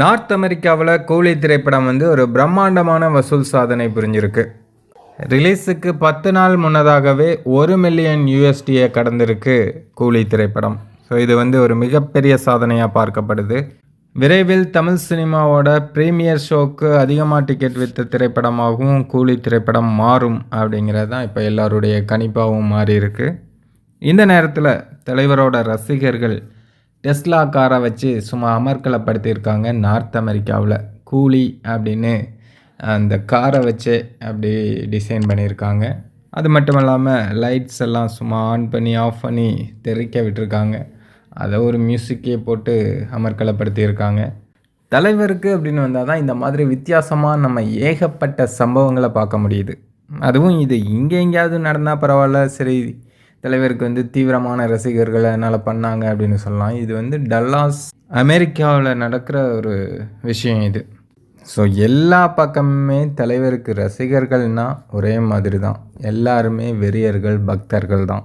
North அமெரிக்காவில் கூலி திரைப்படம் வந்து ஒரு பிரம்மாண்டமான வசூல் சாதனை புரிஞ்சிருக்கு. ரிலீஸுக்கு பத்து நாள் முன்னதாகவே ஒரு மில்லியன் யூஎஸ்டியை கடந்திருக்கு கூலி திரைப்படம். ஸோ இது வந்து ஒரு மிகப்பெரிய சாதனையாக பார்க்கப்படுது. விரைவில் தமிழ் சினிமாவோட ப்ரீமியர் ஷோக்கு அதிகமாக டிக்கெட் வித்த திரைப்படமாகவும் கூலி திரைப்படம் மாறும் அப்படிங்கிறது தான் இப்போ எல்லாருடைய கணிப்பாகவும் மாறி இருக்கு இந்த நேரத்தில் தலைவரோட ரசிகர்கள் டெஸ்லா காரை வச்சு சும்மா அமர்க்கலப்படுத்தியிருக்காங்க நார்த் அமெரிக்காவில். கூலி அப்படின்னு அந்த காரை வச்சு அப்படி டிசைன் பண்ணியிருக்காங்க. அது மட்டும் இல்லாமல் லைட்ஸ் எல்லாம் சும்மா ஆன் பண்ணி ஆஃப் பண்ணி தெறிக்க விட்டுருக்காங்க. அதை ஒரு மியூசிக்கே போட்டு அமர்க்கலப்படுத்தியிருக்காங்க. தலைவருக்கு அப்படின்னு வந்தால் தான் இந்த மாதிரி வித்தியாசமாக நம்ம ஏகப்பட்ட சம்பவங்களை பார்க்க முடியுது. அதுவும் இது இங்கே எங்கேயாவது நடந்தால் பரவாயில்ல சரி தலைவருக்கு வந்து தீவிரமான ரசிகர்கள் அதனால் பண்ணாங்க அப்படின்னு சொல்லலாம். இது வந்து டல்லாஸ் அமெரிக்காவில் நடக்கிற ஒரு விஷயம் இது. ஸோ எல்லா பக்கமுமே தலைவருக்கு ரசிகர்கள்னால் ஒரே மாதிரி தான் எல்லாருமே வெறியர்கள் பக்தர்கள் தான்